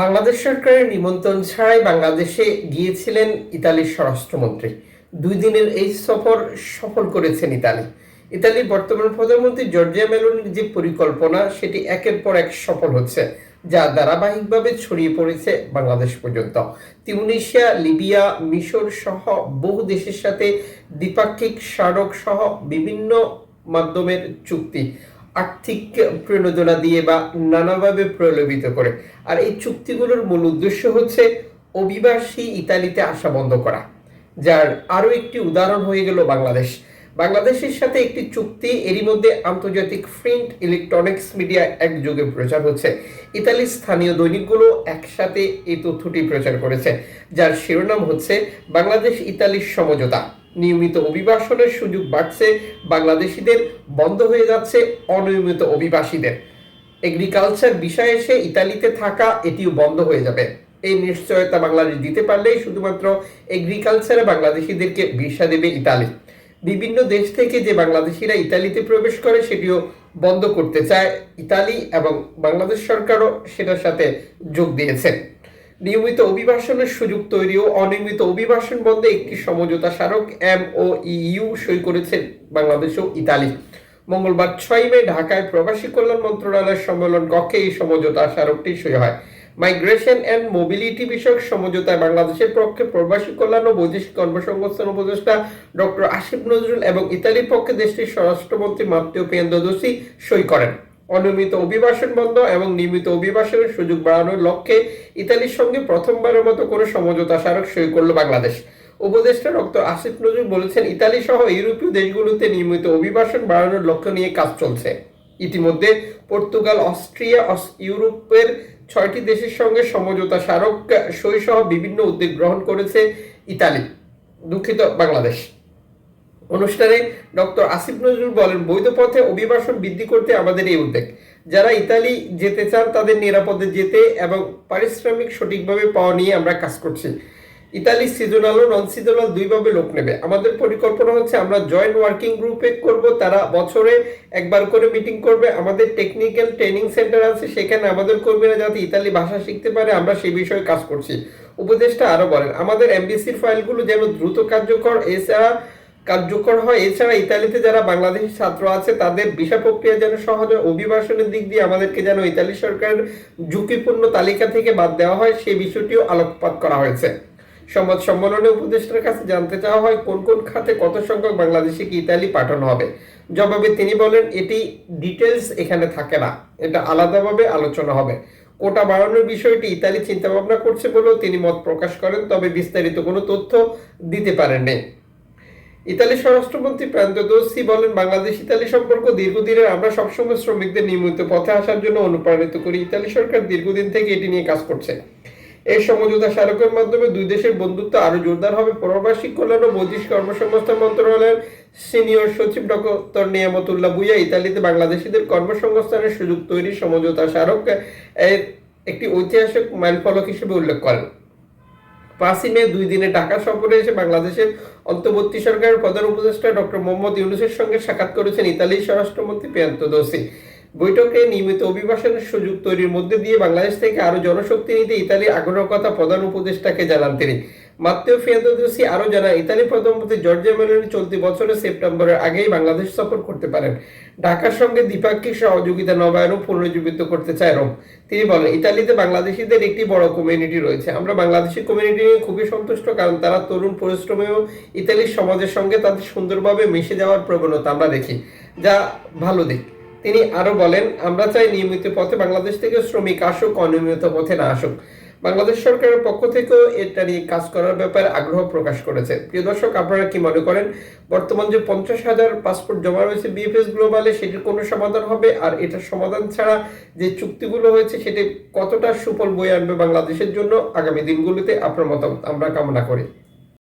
বাংলাদেশ সরকারের নিমন্ত্রণ ছাড়াই বাংলাদেশে গিয়েছিলেন ইতালির স্বরাষ্ট্রমন্ত্রী। দুই দিনের এই সফর সফল করেছেন ইতালি। ইতালির বর্তমান প্রধানমন্ত্রী জর্জিয়া মেলোনির যে পরিকল্পনা, সেটি একের পর এক সফল হচ্ছে, যা ধারাবাহিকভাবে ছড়িয়ে পড়েছে বাংলাদেশ পর্যন্ত। তিউনিশিয়া লিবিয়া, মিশর সহ বহু দেশের সাথে দ্বিপাক্ষিক স্মারক সহ বিভিন্ন মাধ্যমের চুক্তি। আর্থিক প্রণোদনা দিয়ে বা নানাভাবে প্রলোভিত করে। আর এই চুক্তিগুলোর মূল উদ্দেশ্য হচ্ছে অভিবাসী ইতালিতে আসা বন্ধ করা, যার আরও একটি উদাহরণ হয়ে গেল বাংলাদেশ। বাংলাদেশের সাথে একটি চুক্তি, এরই মধ্যে আন্তর্জাতিক প্রিন্ট ইলেকট্রনিক্স মিডিয়া একযোগে প্রচার হচ্ছে। ইতালির স্থানীয় দৈনিকগুলো একসাথে এই তথ্যটি প্রচার করেছে, যার শিরোনাম হচ্ছে বাংলাদেশ ইতালির সমঝোতা। নিয়মিত অভিবাসনের সুযোগ বাড়ছে, বাংলাদেশিদের বন্ধ হয়ে যাচ্ছে অনিয়মিত অভিবাসীদের। এগ্রিকালচার বিষয়ে এসে ইতালিতে থাকা, এটিও বন্ধ হয়ে যাবে। এই নিশ্চয়তা বাংলাদেশ দিতে পারলেই শুধুমাত্র এগ্রিকালচারে বাংলাদেশিদেরকে ভিসা দেবে ইতালি। বিভিন্ন দেশ থেকে যে বাংলাদেশিরা ইতালিতে প্রবেশ করে, সেটিও বন্ধ করতে চায় ইতালি এবং বাংলাদেশ সরকারও সেটার সাথে যোগ দিয়েছে। নিয়মিত অভিবাসনের সুযোগ তৈরি ও অনিয়মিত অভিবাসন বন্ধে একটি সমঝোতা স্মারক এম ও ইউ সই করেছে বাংলাদেশ ও ইতালি। মঙ্গলবার ছয় মে ঢাকায় প্রবাসী কল্যাণ মন্ত্রণালয়ের সম্মেলন কক্ষে এই সমঝোতা স্মারকটি সই হয়। মাইগ্রেশন অ্যান্ড মোবিলিটি বিষয়ক সমঝোতায় বাংলাদেশের পক্ষে প্রবাসী কল্যাণ ও বৈদেশিক কর্মসংস্থান উপদেষ্টা ডক্টর আসিফ নজরুল এবং ইতালির পক্ষে দেশটির স্বরাষ্ট্রমন্ত্রী মাত্তীয় পিয়ান্দোদোসি সই করেন। অনিয়মিত অভিবাসন বন্ধ এবং নিয়মিত অভিবাসনের সুযোগ বাড়ানোর লক্ষ্যে ইতালির সঙ্গে প্রথমবারের মতো করে সমঝোতা স্মারক সই করল বাংলাদেশ। উপদেষ্টা ডক্টর আসিফ নজরুল বলেছেন, ইতালি সহ ইউরোপীয় দেশগুলোতে নিয়মিত অভিবাসন বাড়ানোর লক্ষ্য নিয়ে কাজ চলছে। ইতিমধ্যে পর্তুগাল, অস্ট্রিয়া ইউরোপের ছয়টি দেশের সঙ্গে সমঝোতা স্মারক সই সহ বিভিন্ন উদ্যোগ গ্রহণ করেছে ইতালি। দুঃখিত, বাংলাদেশ। অনুষ্ঠানে ডক্টর আসিফ নজরুল বলেন, বৈধ পথে অভিবাসন বৃদ্ধি করতে আমাদের এই উদ্যোগ যারা ইতালি যেতে চান, তাদের নিরাপদে যেতে এবং পারিশ্রমিক সঠিকভাবে পাওয়া নিয়ে আমরা কাজ করছি। ইতালি সিজনাল ও নন সিজনাল দুইভাবে লোক নেবে। আমাদের পরিকল্পনা হচ্ছে, আমরা জয়েন্ট ওয়ার্কিং গ্রুপে করব, তারা বছরে একবার করে মিটিং করবে। আমাদের টেকনিক্যাল ট্রেনিং সেন্টার আছে, সেখানে আমাদের কর্মীরা যাতে ইতালি ভাষা শিখতে পারে, আমরা সেই বিষয়ে কাজ করছি। উপদেষ্টা আরও বলেন, আমাদের এমবিসির ফাইলগুলো যেন দ্রুত কার্যকর, এছাড়া কার্যকর হয়। এছাড়া ইতালিতে যারা বাংলাদেশি ছাত্র আছে, তাদের ভিসা প্রক্রিয়া যেন সহজ অভিবাসনের দিক দিয়ে আমাদেরকে যেন ইতালি সরকারের ঝুঁকিপূর্ণ তালিকা থেকে বাদ দেওয়া হয়, সেই বিষয়টিও আলোকপাত করা হয়েছে। সংবাদ সম্মেলনে উপদেষ্টার কাছে জানতে চাওয়া হয়, কোন কোন খাতে কত সংখ্যক বাংলাদেশে বাংলাদেশিকে ইতালি পাঠানো হবে? জবাবে তিনি বলেন, এটি ডিটেলস এখানে থাকে না। এটা আলাদাভাবে আলোচনা হবে। কোটা বাড়ানোর বিষয়টি ইতালি চিন্তা ভাবনা করছে বলেও তিনি মত প্রকাশ করেন, তবে বিস্তারিত কোনো তথ্য দিতে পারেননি। ইতালি স্বরাষ্ট্রমন্ত্রী প্রান্ত দোসি বলেন, বাংলাদেশ ইতালি সম্পর্ক দীর্ঘদিনের, আমরা সবসময় শ্রমিকদের নিয়মিত পথে আসার জন্য অনুপ্রাণিত করি। ইতালি সরকার দীর্ঘদিন থেকে এটি নিয়ে কাজ করছে। এই সমঝোতা স্মারকের মাধ্যমে দুই দেশের বন্ধুত্ব আরও জোরদার হবে। প্রবাসী কল্যাণ ও বৈদেশিক কর্মসংস্থান মন্ত্রণালয়ের সিনিয়র সচিব ডক্টর নিয়ামতুল্লাহ বুইয়া ইতালিতে বাংলাদেশিদের কর্মসংস্থানের সুযোগ তৈরি সমঝোতা স্মারক একটি ঐতিহাসিক মাইলফলক হিসেবে উল্লেখ করেন। পাঁচই মে দুই দিনে ঢাকা সফরে এসে বাংলাদেশের অন্তর্বর্তী সরকারের প্রধান উপদেষ্টা ডক্টর মোহাম্মদ ইউনুসের সঙ্গে সাক্ষাৎ করেছেন ইতালির স্বরাষ্ট্রমন্ত্রী প্রিয়ান্ত দোষী বৈঠকে নিয়মিত অভিবাসনের সুযোগ তৈরির মধ্যে দিয়ে বাংলাদেশ থেকে আরও জনশক্তি নিতে ইতালির আগ্রহ কথা প্রধান উপদেষ্টাকে জানান তিনি। মাত্তেও ফিয়ান্তোসি আরও জানান ইতালি প্রধানমন্ত্রী জর্জিয়া মেলোনি চলতি বছরের সেপ্টেম্বরের আগেই বাংলাদেশ সফর করতে পারেন। ঢাকার সঙ্গে দ্বিপাক্ষিক সহযোগিতা নবায়ন ও পুনরুজ্জীবিত করতে চায় রোম। তিনি বলেন, ইতালিতে বাংলাদেশিদের একটি বড় কমিউনিটি রয়েছে। আমরা বাংলাদেশি কমিউনিটি নিয়ে খুবই সন্তুষ্ট, কারণ তারা তরুণ পরিশ্রমেও ইতালির সমাজের সঙ্গে তাদের সুন্দরভাবে মিশে যাওয়ার প্রবণতা আমরা দেখি, যা ভালো দিক। তিনি আরও বলেন, আমরা চাই নিয়মিত পথে বাংলাদেশ থেকে শ্রমিক আসুক, অনিয়মিত পথে না আসুক। বাংলাদেশ সরকারের পক্ষ থেকেও এটা নিয়ে কাজ করার ব্যাপারে আগ্রহ প্রকাশ করেছে। প্রিয় দর্শক, আপনারা কি মনে করেন, বর্তমান যে পঞ্চাশ হাজার পাসপোর্ট জমা রয়েছে বিএফএস গ্লোবালে, সেটির কোনো সমাধান হবে? আর এটার সমাধান ছাড়া যে চুক্তিগুলো হয়েছে, সেটি কতটা সুফল বয়ে আনবে বাংলাদেশের জন্য? আগামী দিনগুলোতে আপনার মতামত আমরা কামনা করি।